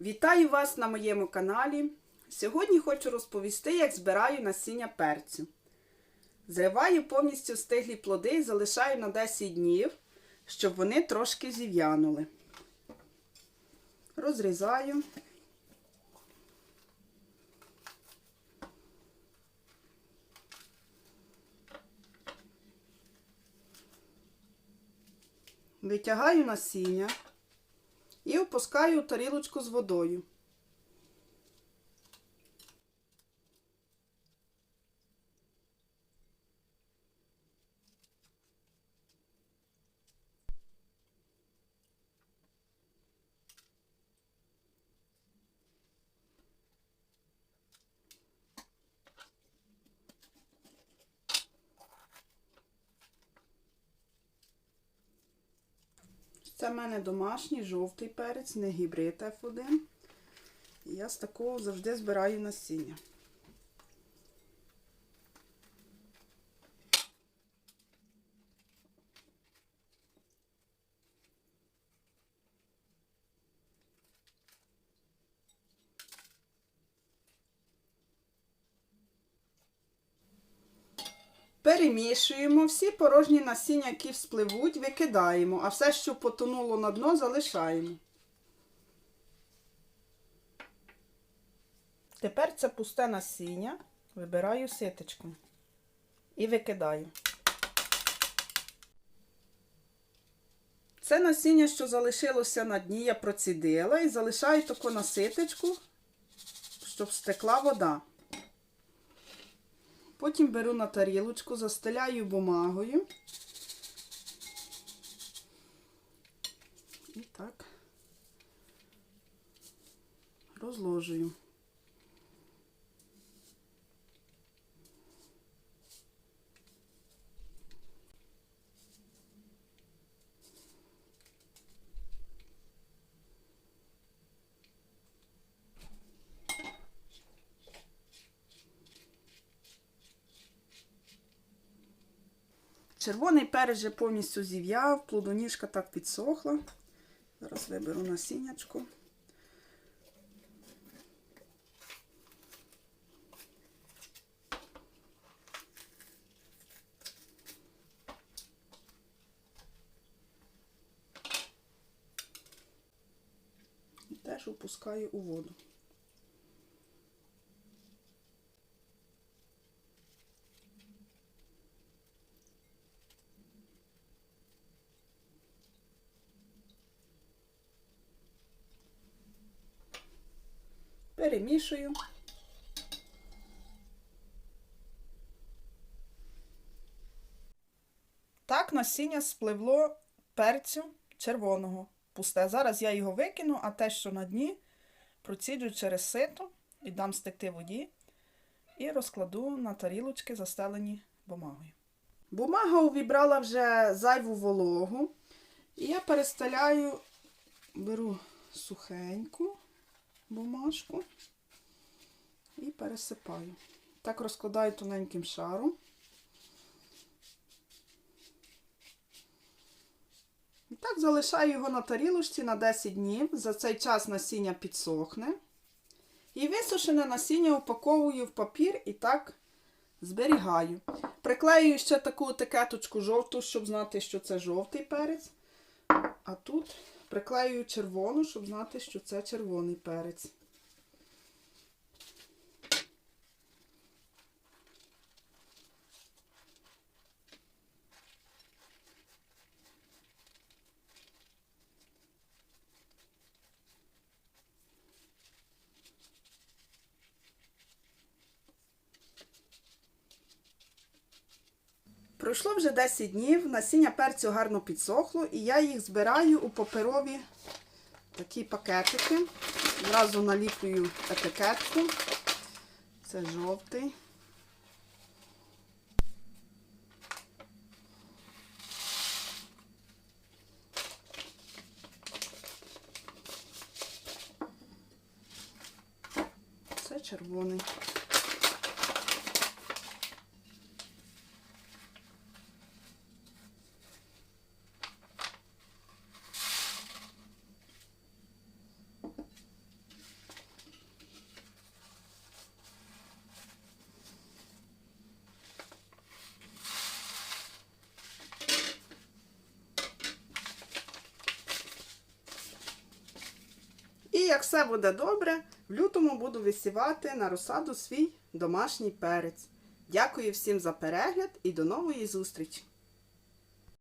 Вітаю вас на моєму каналі. Сьогодні хочу розповісти, як збираю насіння перцю. Зриваю повністю стиглі плоди і залишаю на 10 днів, щоб вони трошки зів'янули. Розрізаю. Витягаю насіння і опускаю тарілочку з водою. Це в мене домашній жовтий перець, не гібрид F1. І я з такого завжди збираю насіння. Перемішуємо всі порожні насіння, які вспливуть, викидаємо, а все, що потонуло на дно, залишаємо. Тепер це пусте насіння вибираю ситочком і викидаю. Це насіння, що залишилося на дні, я процідила і залишаю таку на ситочку, щоб стекла вода. Потім беру на тарілочку, застеляю бумагою. І так розложую. Червоний перець вже повністю зів'яв, плодоніжка так підсохла. Зараз виберу насіннячко. І теж опускаю у воду. Перемішую. Так насіння спливло перцю червоного. Пусте. Зараз я його викину, а те, що на дні, проціджу через сито і дам стекти воді і розкладу на тарілочки, застелені бумагою. Бумага увібрала вже зайву вологу. І я перестеляю, беру сухеньку бумажку і пересипаю. Так розкладаю тоненьким шаром. І так залишаю його на тарілочці на 10 днів. За цей час насіння підсохне. І висушене насіння упаковую в папір і так зберігаю. Приклею ще таку етикеточку жовту, щоб знати, що це жовтий перець. А тут приклею червону, щоб знати, що це червоний перець. Пройшло вже 10 днів, насіння перцю гарно підсохло, і я їх збираю у паперові такі пакетики. Зразу наліплюю етикетку. Це жовтий. Це червоний. Як все буде добре, в лютому буду висівати на розсаду свій домашній перець. Дякую всім за перегляд і до нової зустрічі!